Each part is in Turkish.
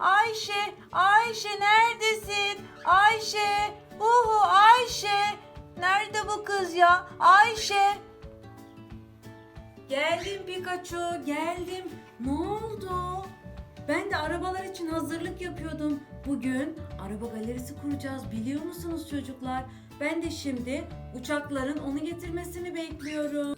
Ayşe, Ayşe neredesin? Ayşe, uhu Ayşe. Nerede bu kız ya? Ayşe. Geldim Pikachu, geldim. Ne oldu? Ben de arabalar için hazırlık yapıyordum. Bugün araba galerisi kuracağız biliyor musunuz çocuklar? Ben de şimdi uçakların onu getirmesini bekliyorum.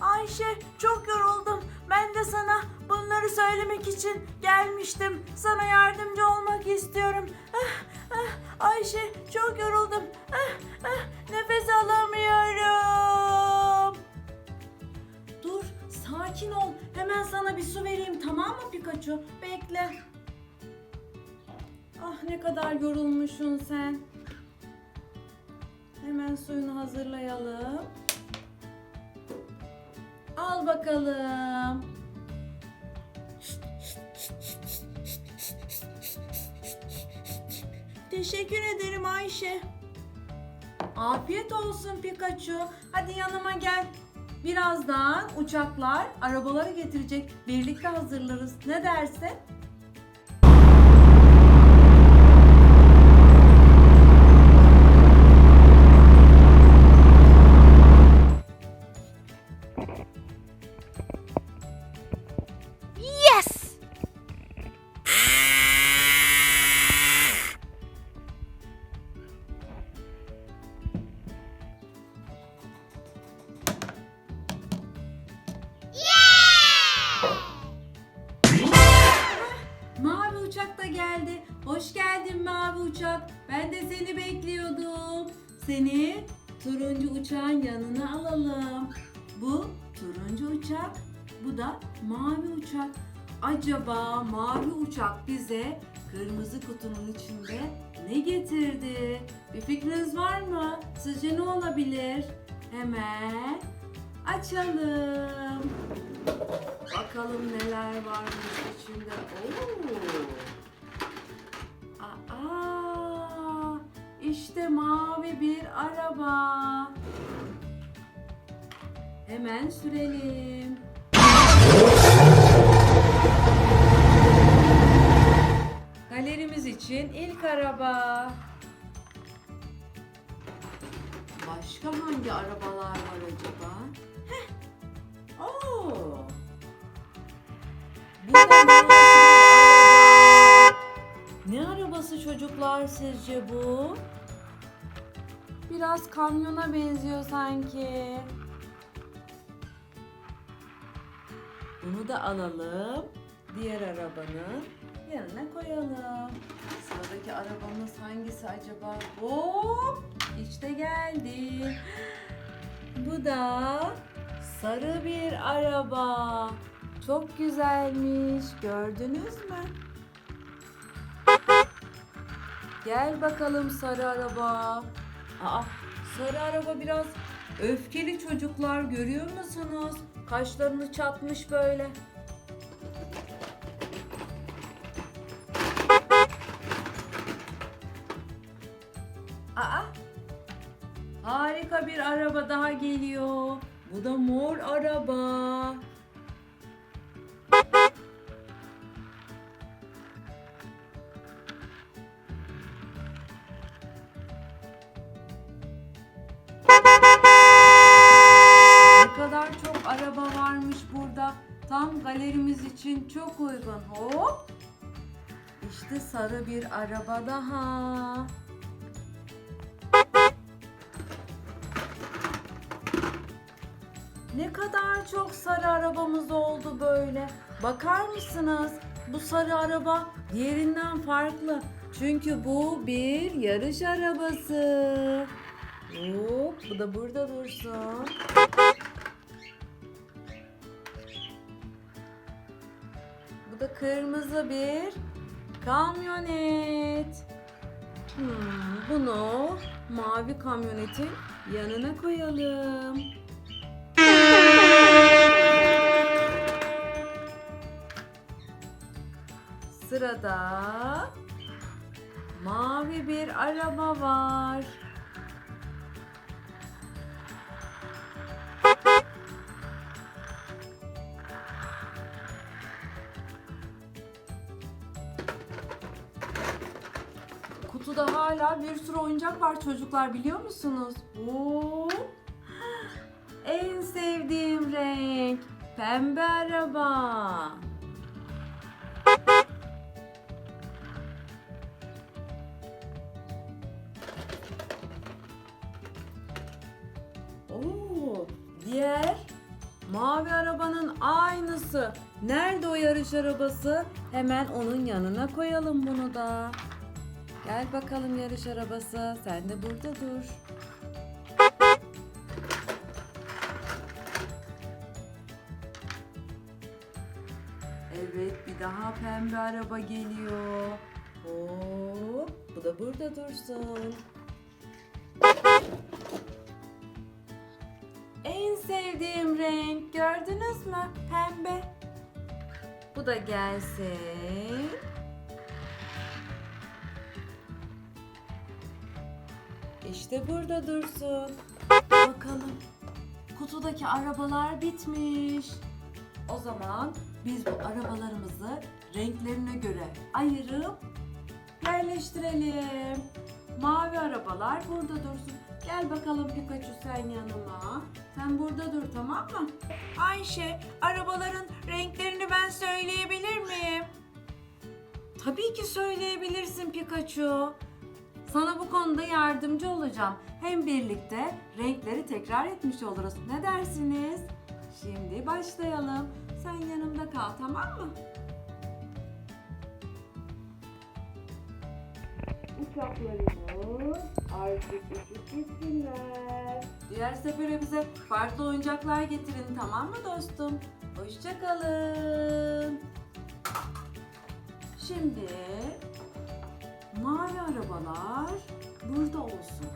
Ayşe çok yoruldum. Ben de sana bunları söylemek için gelmiştim. Sana yardımcı olmak istiyorum. Ah, ah, Ayşe çok yoruldum. Ah, ah, nefes alamıyorum. Dur sakin ol. Hemen sana bir su vereyim tamam mı Pikachu? Bekle. Ah ne kadar yorulmuşsun sen. Hemen suyunu hazırlayalım. Al bakalım. Teşekkür ederim Ayşe. Afiyet olsun Pikachu. Hadi yanıma gel. Birazdan uçaklar arabaları getirecek. Birlikte hazırlarız. Ne dersin? Mavi uçak. Ben de seni bekliyordum. Seni turuncu uçağın yanına alalım. Bu turuncu uçak, bu da mavi uçak. Acaba mavi uçak bize kırmızı kutunun içinde ne getirdi? Bir fikriniz var mı? Sizce ne olabilir? Hemen açalım. Bakalım neler varmış içinde. Oo. Aa, işte mavi bir araba. Hemen sürelim. Galerimiz için ilk araba. Başka hangi arabalar var acaba? Heh. Oo. Bu. Ne arabası çocuklar sizce bu? Biraz kamyona benziyor sanki. Bunu da alalım. Diğer arabanın yanına koyalım. Sıradaki arabamız hangisi acaba? Hop! İşte geldi. Bu da sarı bir araba. Çok güzelmiş. Gördünüz mü? Gel bakalım sarı araba. Aa, sarı araba biraz öfkeli çocuklar görüyor musunuz? Kaşlarını çatmış böyle. Aa, harika bir araba daha geliyor. Bu da mor araba. Çok uygun. Hop. İşte sarı bir araba daha. Ne kadar çok sarı arabamız oldu böyle. Bakar mısınız? Bu sarı araba diğerinden farklı. Çünkü bu bir yarış arabası. Hop, bu da burada dursun. Bu da kırmızı bir kamyonet. Hmm, bunu mavi kamyonetin yanına koyalım. Sırada mavi bir araba var. Kutuda hala bir sürü oyuncak var çocuklar biliyor musunuz? Oo. En sevdiğim renk pembe araba. Oo, diğer mavi arabanın aynısı. Nerede o yarış arabası? Hemen onun yanına koyalım bunu da. Gel bakalım yarış arabası. Sen de burada dur. Evet, bir daha pembe araba geliyor. Hop, bu da burada dursun. En sevdiğim renk gördünüz mü? Pembe. Bu da gelsin. İşte burada dursun. Bakalım. Kutudaki arabalar bitmiş. O zaman biz bu arabalarımızı renklerine göre ayırıp yerleştirelim. Mavi arabalar burada dursun. Gel bakalım Pikachu sen yanıma. Sen burada dur tamam mı? Ayşe, arabaların renklerini ben söyleyebilir miyim? Tabii ki söyleyebilirsin Pikachu. Sana bu konuda yardımcı olacağım. Hem birlikte renkleri tekrar etmiş oluruz. Ne dersiniz? Şimdi başlayalım. Sen yanımda kal tamam mı? Uçaklarımız artık uçup gitsinler. Diğer sefere bize farklı oyuncaklar getirin tamam mı dostum? Hoşçakalın. Şimdi mavi arabalar burada olsun.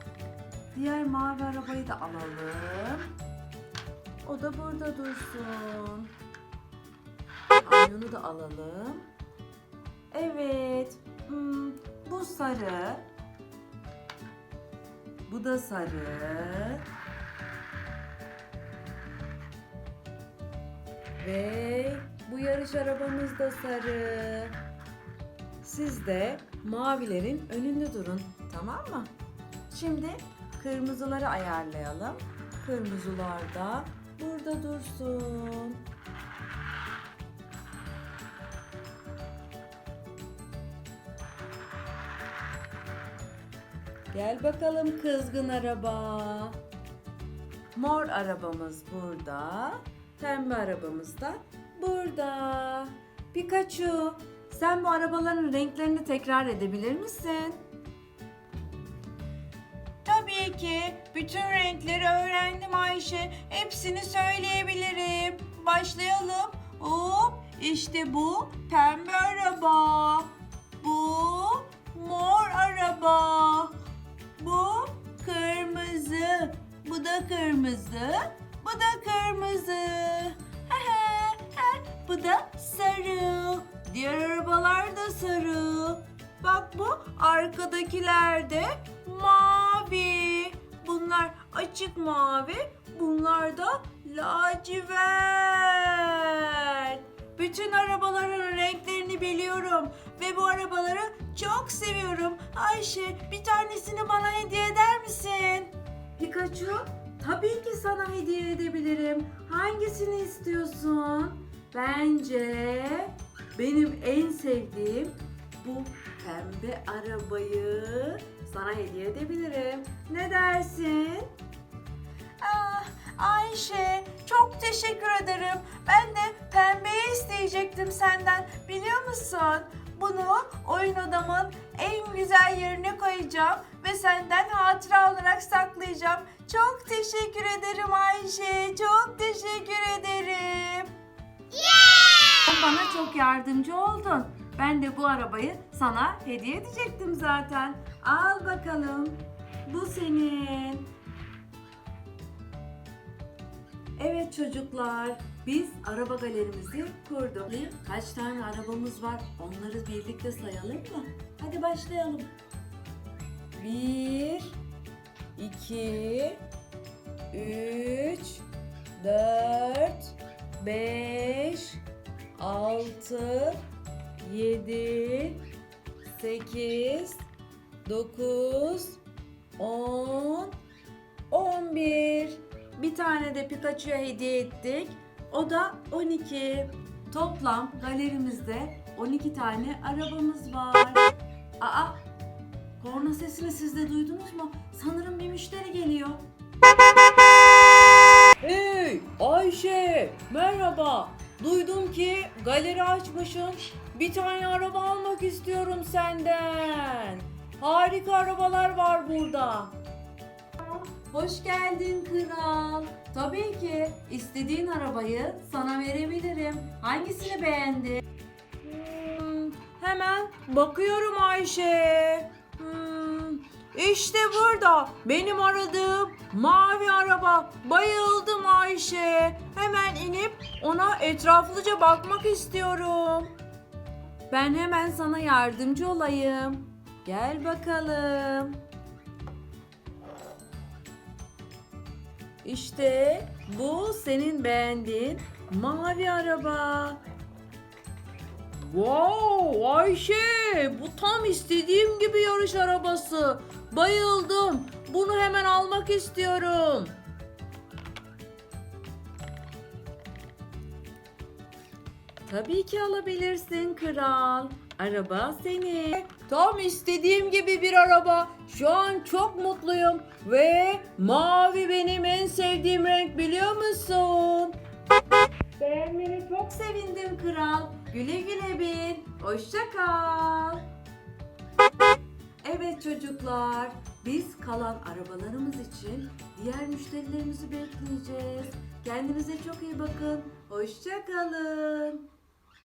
Diğer mavi arabayı da alalım. O da burada dursun. Kamyonu da alalım. Evet. hmm, bu sarı. Bu da sarı. Ve bu yarış arabamız da sarı. Siz de mavilerin önünde durun. Tamam mı? Şimdi kırmızıları ayarlayalım. Kırmızılar da burada dursun. Gel bakalım kızgın araba. Mor arabamız burada. Pembe arabamız da burada. Pikachu, sen bu arabaların renklerini tekrar edebilir misin? Tabii ki. Bütün renkleri öğrendim Ayşe. Hepsini söyleyebilirim. Başlayalım. Hop, işte bu pembe araba. Bu mor araba. Bu kırmızı. Bu da kırmızı. Bu da kırmızı. bu da sarı. Diğer arabalar da sarı. Bak bu arkadakiler de mavi. Bunlar açık mavi. Bunlar da lacivert. Bütün arabaların renklerini biliyorum ve bu arabaları çok seviyorum. Ayşe bir tanesini bana hediye eder misin? Pikachu, tabii ki sana hediye edebilirim. Hangisini istiyorsun? Bence benim en sevdiğim bu pembe arabayı sana hediye edebilirim. Ne dersin? Ah, Ayşe çok teşekkür ederim. Ben de pembeyi isteyecektim senden biliyor musun? Bunu oyun odamın en güzel yerine koyacağım ve senden hatıra olarak saklayacağım. Çok teşekkür ederim Ayşe. Çok teşekkür ederim. Sen bana çok yardımcı oldun. Ben de bu arabayı sana hediye edecektim zaten. Al bakalım. Bu senin. Evet çocuklar, biz araba galerimizi kurduk. Kaç tane arabamız var? Onları birlikte sayalım mı? Hadi başlayalım. Bir, iki, üç, dört, beş, altı, yedi, sekiz, 9, 10, 11. Bir tane de Pikachu'ya hediye ettik. O da 12. Toplam galerimizde 12 tane arabamız var. Aa, korna sesini siz de duydunuz mu? Sanırım bir müşteri geliyor. Hey Ayşe merhaba. Duydum ki galeri açmışsın. Bir tane araba almak istiyorum senden. Harika arabalar var burada. Hoş geldin kral. Tabii ki istediğin arabayı sana verebilirim. Hangisini beğendin? Hmm, hemen bakıyorum Ayşe. İşte burada benim aradığım mavi araba. Bayıldım Ayşe. Hemen inip ona etraflıca bakmak istiyorum. Ben hemen sana yardımcı olayım. Gel bakalım. İşte bu senin beğendiğin mavi araba. Wow Ayşe bu tam istediğim gibi yarış arabası. Bayıldım. Bunu hemen almak istiyorum. Tabii ki alabilirsin kral. Araba senin. Tam istediğim gibi bir araba. Şu an çok mutluyum ve mavi benim en sevdiğim renk biliyor musun? Beğenmeni çok sevindim kral. Güle güle bin. Hoşça kal. Evet çocuklar, biz kalan arabalarımız için diğer müşterilerimizi bekleyeceğiz. Kendinize çok iyi bakın. Hoşça kalın.